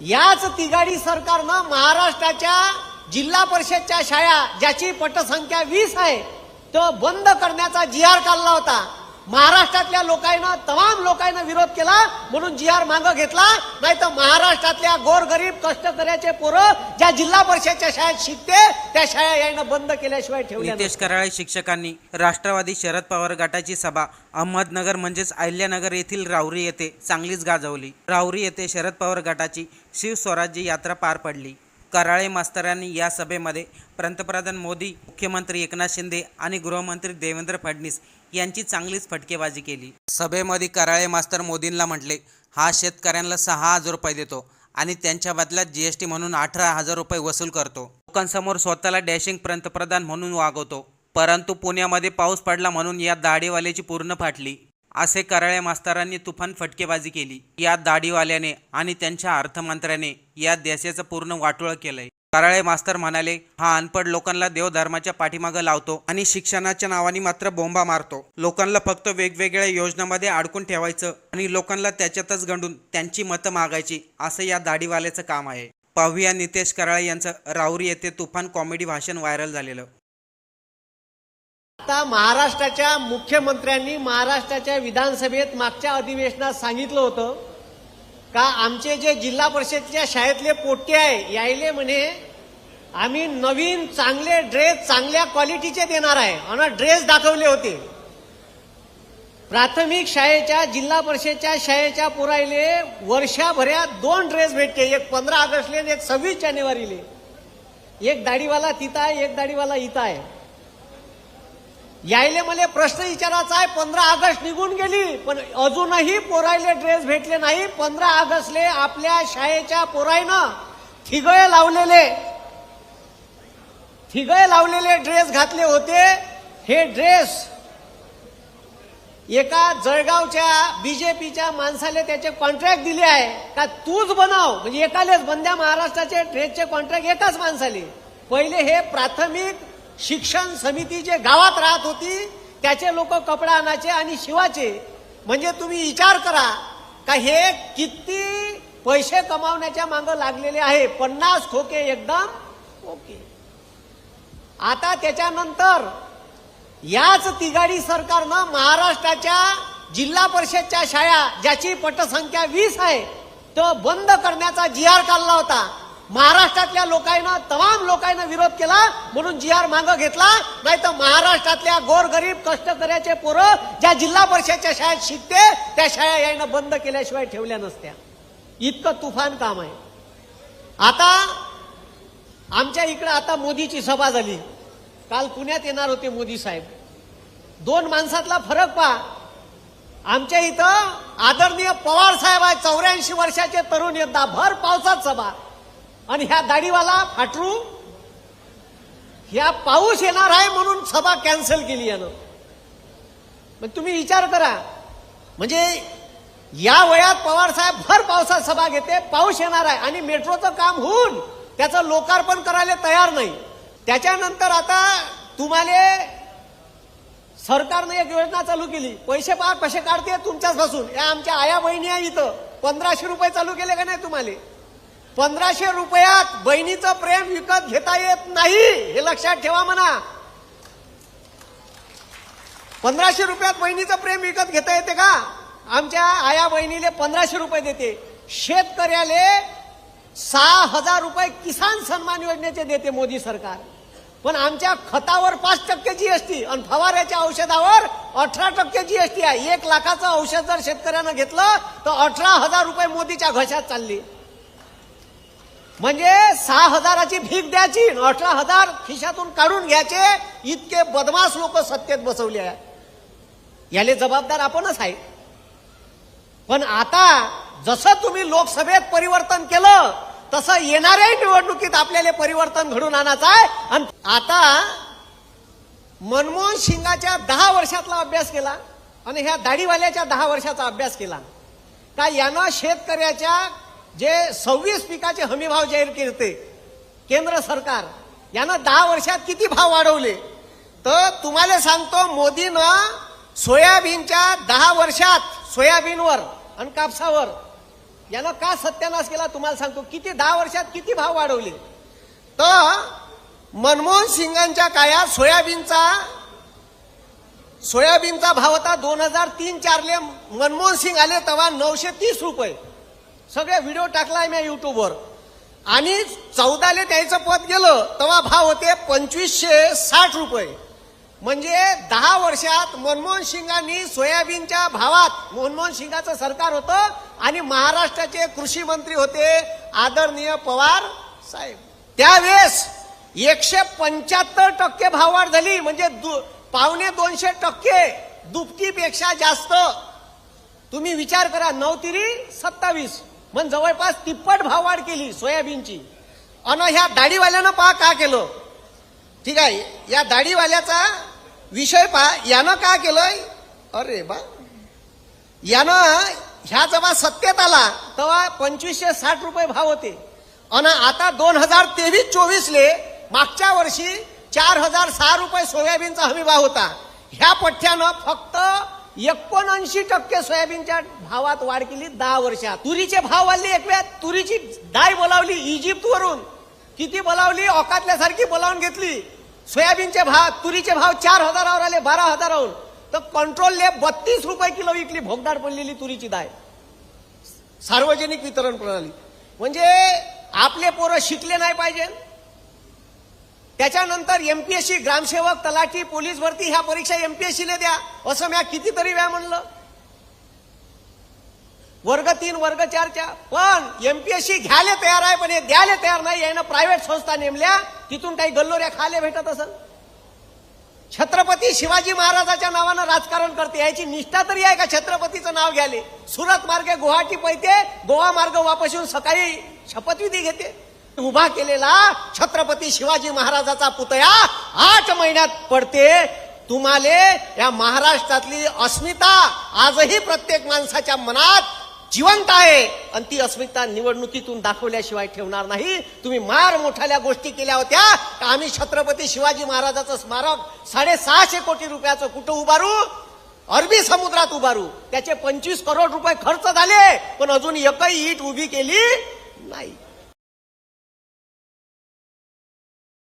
याच तिगाडी सरकारनं महाराष्ट्राच्या जिल्हा परिषदच्या शाळा ज्याची पटसंख्या वीस आहे तो बंद करण्याचा जी आर काढला होता. महाराष्ट्रातल्या लोकांना तमाम लोकांना विरोध केला म्हणून जी आर मागं घेतला. नाही तर महाराष्ट्रातल्या गोरगरीब कष्टकऱ्याचे पोरं ज्या जिल्हा परिषदच्या शाळेत शिकते त्या शाळा यानं बंद केल्याशिवाय ठेवल्या नितेश कराळे शिक्षकांनी राष्ट्रवादी शरद पवार गटाची सभा अहमदनगर म्हणजेच अहिल्यानगर येथील राहुरी येथे चांगलीच गाजवली. राहुरी येथे शरद पवार गटाची शिवस्वराज्य यात्रा पार पडली. कराळे मास्तरांनी या सभेमध्ये पंतप्रधान मोदी मुख्यमंत्री एकनाथ शिंदे आणि गृहमंत्री देवेंद्र फडणवीस यांची चांगलीच फटकेबाजी केली. सभेमध्ये कराळे मास्तर मोदींना म्हटले हा शेतकऱ्यांना सहा हजार रुपये देतो आणि त्यांच्या बदल्यात जीएसटी म्हणून अठरा हजार रुपये वसूल करतो. लोकांसमोर स्वतःला डॅशिंग पंतप्रधान म्हणून वागवतो परंतु पुण्यामध्ये पाऊस पडला म्हणून या दाढीवाल्याची पूर्ण फाटली. असे कराळे मास्तरांनी तुफान फटकेबाजी केली. या दाढीवाल्याने आणि त्यांच्या अर्थमंत्र्याने या देशाचं पूर्ण वाटोळं केलंय. कराळे मास्तर म्हणाले हा अनपड लोकांना देवधर्माच्या पाठीमागं लावतो आणि शिक्षणाच्या नावाने मात्र बोंबा मारतो. लोकांना फक्त वेगवेगळ्या योजनामध्ये अडकून ठेवायचं आणि लोकांना त्याच्यातच गंडून त्यांची मतं मागायची असं या दाढीवाल्याचं काम आहे. पाहूया नितेश कराळे यांचं राऊरी येथे तुफान कॉमेडी भाषण व्हायरल झालेलं. आता महाराष्ट्राच्या मुख्यमंत्र्यांनी महाराष्ट्राच्या विधानसभेत मागच्या अधिवेशनात सांगितलं होतं का आमचे जे जिल्हा परिषदेच्या शाळेतले पोट्टे आहे यायले म्हणे आम्ही नवीन चांगले ड्रेस चांगल्या क्वालिटीचे देणार आहे. आणि ड्रेस दाखवले होते. प्राथमिक शाळेच्या जिल्हा परिषदच्या शाळेच्या पुरायले वर्षाभरात दोन ड्रेस भेटते. एक पंधरा ऑगस्टले आणि एक सव्वीस जानेवारीले. एक दाढीवाला तिथं आहे एक दाढीवाला इथं आहे. यायले मला प्रश्न विचारायचा आहे पंधरा ऑगस्ट निघून गेली पण अजूनही पोरायले ड्रेस भेटले नाही. पंधरा ऑगस्टले आपल्या शाळेच्या पोरायनं थिगळे लावलेले. थिगळे लावलेले ड्रेस घातले होते. हे ड्रेस एका जळगावच्या बीजेपीच्या माणसाने त्याचे कॉन्ट्रॅक्ट दिले आहे. का तूच बनाव? म्हणजे एकालेच बंद्या महाराष्ट्राचे ड्रेसचे कॉन्ट्रॅक्ट एकाच माणसाले. पहिले हे प्राथमिक शिक्षण समिती जे गावात राहत होती त्याचे लोक कपडा आणायचे आणि शिवाचे म्हणजे तुम्ही विचार करा का हे किती पैसे कमावण्याच्या मागं लागलेले आहे? पन्नास खोके एकदम ओके. आता त्याच्यानंतर याच तिगाडी सरकारनं महाराष्ट्राच्या जिल्हा परिषदच्या शाळा ज्याची पटसंख्या वीस आहे तो बंद करण्याचा जी आर काढला होता. महाराष्ट्रातल्या लोकांना तमाम लोकांना विरोध केला म्हणून जी आर मागं घेतला. नाही तर महाराष्ट्रातल्या गोरगरीब कष्टकऱ्याचे पोरं ज्या जिल्हा परिषदच्या शाळेत शिकते त्या शाळा यायनं बंद केल्याशिवाय ठेवल्या नसत्या. इतकं तुफान काम आहे. आता आमच्या इकडे आता मोदीची सभा झाली. काल पुण्यात येणार होते मोदी साहेब. दोन माणसातला फरक पहा. आमच्या इथं आदरणीय पवार साहेब आहे चौऱ्याऐंशी वर्षाचे तरुण यंदा भर पावसात सभा. आणि ह्या दाढीवाला फाटरू ह्या पाऊस येणार आहे म्हणून सभा कॅन्सल केली यानं. मग तुम्ही विचार करा. म्हणजे या वयात पवार साहेब भर पावसात सभा घेते पाऊस येणार आहे आणि मेट्रोचं काम होऊन त्याचं लोकार्पण करायला तयार नाही. त्याच्यानंतर आता तुम्हाला सरकारने एक योजना चालू केली. पैसे पहा कसे काढते तुमच्याच पासून या आमच्या आया बहिणी आहे इथं. पंधराशे रुपये चालू केले का नाही तुम्हाला? पंधराशे रुपयात बहिणीचं प्रेम विकत घेता येत नाही हे लक्षात ठेवा म्हणा. पंधराशे रुपयात बहिणीचं प्रेम विकत घेता येते का? आमच्या आया बहिणीले पंधराशे रुपये देते. शेतकऱ्याले सहा हजार रुपये किसान सन्मान योजनेचे देते मोदी सरकार. पण आमच्या खतावर पाच टक्के जीएसटी आणि फवाऱ्याच्या औषधावर अठरा टक्के जीएसटी आहे. एक लाखाचं औषध जर शेतकऱ्यानं घेतलं तर अठरा हजार रुपये मोदीच्या घशात चालली. म्हणजे सहा हजाराची भीक द्यायची अठरा हजार खिशातून काढून घ्यायचे. इतके बदमाश लोक सत्तेत बसवले आहे याले जबाबदार आपणच आहे. पण आता जसं तुम्ही लोकसभेत परिवर्तन केलं तसं येणाऱ्या निवडणुकीत आपल्याला परिवर्तन घडून आणायचं आहे. आणि आता मनमोहन सिंगाच्या दहा वर्षातला अभ्यास केला आणि ह्या दाढीवाल्याच्या दहा वर्षाचा अभ्यास केला. का यानं शेतकऱ्याच्या जे सव्वीस पिकाचे हमीभाव जाहीर केले केंद्र सरकार यानं दहा वर्षात किती भाव वाढवले? तर तुम्हाला सांगतो मोदीनं सोयाबीनच्या दहा वर्षात सोयाबीनवर आणि कापसावर यानं का सत्यानाश केला तुम्हाला सांगतो किती दहा वर्षात किती भाव वाढवले? तर मनमोहन सिंगांच्या काळात सोयाबीनचा सोयाबीनचा भाव होता दोन हजार तीन चारले मनमोहन सिंग आले तेव्हा नऊशे तीस रुपये. सगळे व्हिडिओ टाकलाय मी युट्यूबवर आणि चौदाले द्यायचं पद गेलं तेव्हा भाव होते पंचवीसशे साठ रुपये. म्हणजे दहा वर्षात मनमोहन सिंगांनी सोयाबीनच्या भावात मनमोहन सिंगाचं सरकार होतं आणि महाराष्ट्राचे कृषी मंत्री होते आदरणीय पवार साहेब. त्यावेळेस एकशे पंच्याहत्तर टक्के भाववाढ झाली म्हणजे दु- पावणे दोनशे टक्के दुपटीपेक्षा जास्त. तुम्ही विचार करा नऊ तिरी सत्तावीस. मग जवळपास तिप्पट भाववाढ केली सोयाबीनची. अन ह्या दाढीवाल्यानं पहा का केलं? ठीक आहे या दाढीवाल्याचा विषय पहा. यानं का केलंय? अरे बा. यानं ह्या जेव्हा सत्तेत आला तेव्हा पंचवीसशे साठ रुपये भाव होते. आणि आता दोन हजार तेवीस चोवीसले मागच्या वर्षी चार हजार सहा रुपये सोयाबीनचा हमी भाव होता. ह्या पठ्ठ्यानं फक्त एकोणऐंशी टक्के सोयाबीनच्या भावात वाढ केली दहा वर्षात. तुरीचे भाव वाढले एक वेळ तुरीची डाय बोलावली इजिप्त वरून किती बोलावली? औकातल्यासारखी बोलावून घेतली. सोयाबीनचे भाव तुरीचे भाव चार हजारावर आले बारा हजारावर. तर कंट्रोलने बत्तीस रुपये किलो विकली. भोगदाड पडलेली तुरीची दाय सार्वजनिक वितरण प्रणाली. म्हणजे आपले पोरं शिकले नाही पाहिजे. त्याच्यानंतर एमपीएससी ग्रामसेवक तलाठी पोलीस भरती ह्या परीक्षा एमपीएससीने द्या. असं म्या कितीतरी वेळा म्हणलं. वर्ग तीन वर्ग चारच्या पण एमपीएससी घ्यायला तयार आहे पण हे द्यायला तयार नाही. यानं प्रायव्हेट संस्था नेमल्या तिथून काही गल्लोऱ्या खायला भेटत असेल छत्रपती शिवाजी महाराजाच्या नावानं राजकारण करते. याची निष्ठा तरी आहे का छत्रपतीचं नाव घ्याले सुरत मार्गे गुवाहाटी पैते गोवा मार्ग वापस येऊन सकाळी शपथविधी घेते. उभा केलेला छत्रपती शिवाजी महाराजाचा पुतळा आठ महिन्यात पडते. तुम्हाले या महाराष्ट्रातली अस्मिता आजही प्रत्येक माणसाच्या मनात जिवंत आहे. आणि ती अस्मिता निवडणुकीतून दाखवल्याशिवाय ठेवणार नाही. तुम्ही मार मोठाल्या गोष्टी केल्या होत्या. का आम्ही छत्रपती शिवाजी महाराजाचं स्मारक साडेसहाशे कोटी रुपयाचं कुठं उभारू? अरबी समुद्रात उभारू. त्याचे पंचवीस करोड रुपये खर्च झाले. पण अजून एकही ईट उभी केली नाही.